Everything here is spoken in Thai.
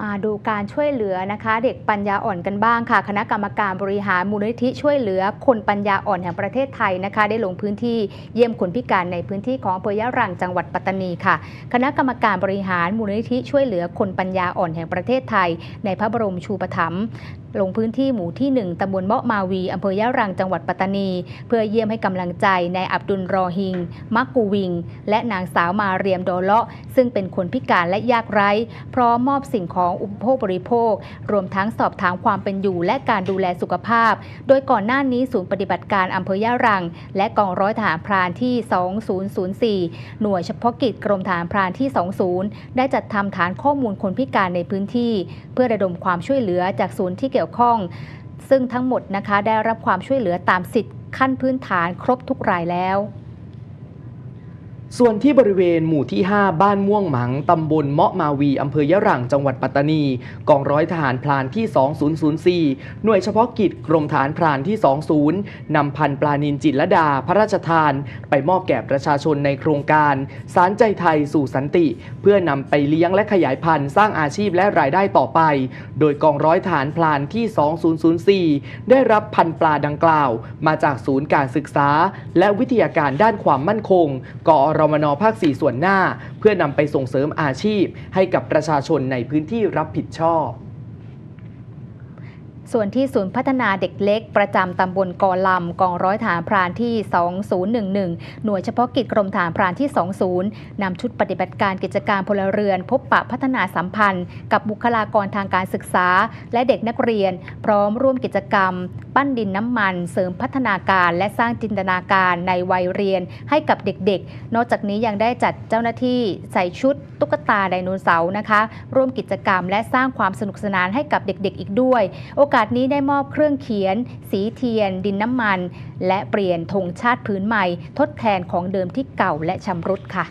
มาดูการช่วยเหลือนะคะ เด็กปัญญาอ่อนกันบ้างค่ะ คณะกรรมการบริหารมูลนิธิช่วยเหลือ คนปัญญาอ่อนแห่งประเทศไทยนะคะ ได้ลงพื้นที่เยี่ยมคนพิการในพื้นที่ของอำเภอยะรังจังหวัดปัตตานีค่ะ คณะกรรมการบริหารมูลนิธิช่วยเหลือคนปัญญาอ่อนแห่งประเทศไทย ในพระบรมชูปถัมภ์ลงพื้นที่หมู่ที่ 1ตำบลเมาะมาวีอำเภอยะรังจังหวัดปัตตานี เพื่อเยี่ยมให้กำลังใจนายอับดุลรอฮิง มักกูวิง และนางสาวมาเรียมโดเลาะ ซึ่งเป็นคนพิการและยากไร้ พร้อมมอบสิ่งของอุปโภคบริโภค รวมทั้งสอบถามความเป็นอยู่และการดูแลสุขภาพ โดยก่อนหน้านี้ศูนย์ปฏิบัติการอำเภอยะรัง และกองร้อยทหารพรานที่ 2004 หน่วยเฉพาะกิจกรมทหารพรานที่ 20 ได้จัดทำฐานข้อมูลคนพิการในพื้นที่ เพื่อระดมความช่วยเหลือจากศูนย์ที่เกี่ยวข้อง ซึ่งทั้งหมดนะคะได้รับความช่วยเหลือตามสิทธิ์ขั้นพื้นฐานครบทุกรายแล้ว ส่วนที่บริเวณหมู่ที่ 5 บ้านม่วงหมัง ตำบลเมาะมาวีอำเภอยะรัง จังหวัดปัตตานี กองร้อยทหารพรานที่ 2004 หน่วยเฉพาะกิจกรมฐานพรานที่ 20 นำพันปลานินจิตรลดา พระราชทาน ไปมอบแก่ประชาชนในโครงการ สารใจไทยสู่สันติ เพื่อนำไปเลี้ยงและขยายพันธุ์สร้างอาชีพและรายได้ต่อไป โดยกองร้อยทหารพรานที่ 2004 ได้รับพันปลาดังกล่าว มาจากศูนย์การศึกษา และวิทยาการด้านความมั่นคงกอรรมนภาค 4 ส่วนหน้า เพื่อนำไปส่งเสริมอาชีพให้กับประชาชนในพื้นที่รับผิดชอบ ส่วนที่ศูนย์พัฒนาเด็กเล็ก ประจำตำบลกอลำกองร้อยฐานพรานที่ 2011 หน่วยเฉพาะกิจกรมฐานพรานที่ 20 นำชุดปฏิบัติการกิจการพลเรือน พบปะพัฒนาสัมพันธ์ กับบุคลากรทางการศึกษา และเด็กนักเรียน พร้อมร่วมกิจกรรม ปั้นดินน้ำมัน เสริมพัฒนาการและสร้างจินตนาการในวัยเรียนให้กับเด็กๆ นอกจากนี้ยังได้จัดเจ้าหน้าที่ใส่ชุด ตุ๊กตาไดโนเสาร์นะคะ ร่วมกิจกรรม และสร้างความสนุกสนานให้กับเด็กๆ อีกด้วย โอกาสาสนี้ได้มอบเครื่องเขียน สีเทียน ดินน้ำมัน และเปลี่ยนธงชาติพื้นใหม่ ทดแทนของเดิมที่เก่าและชำรุดค่ะ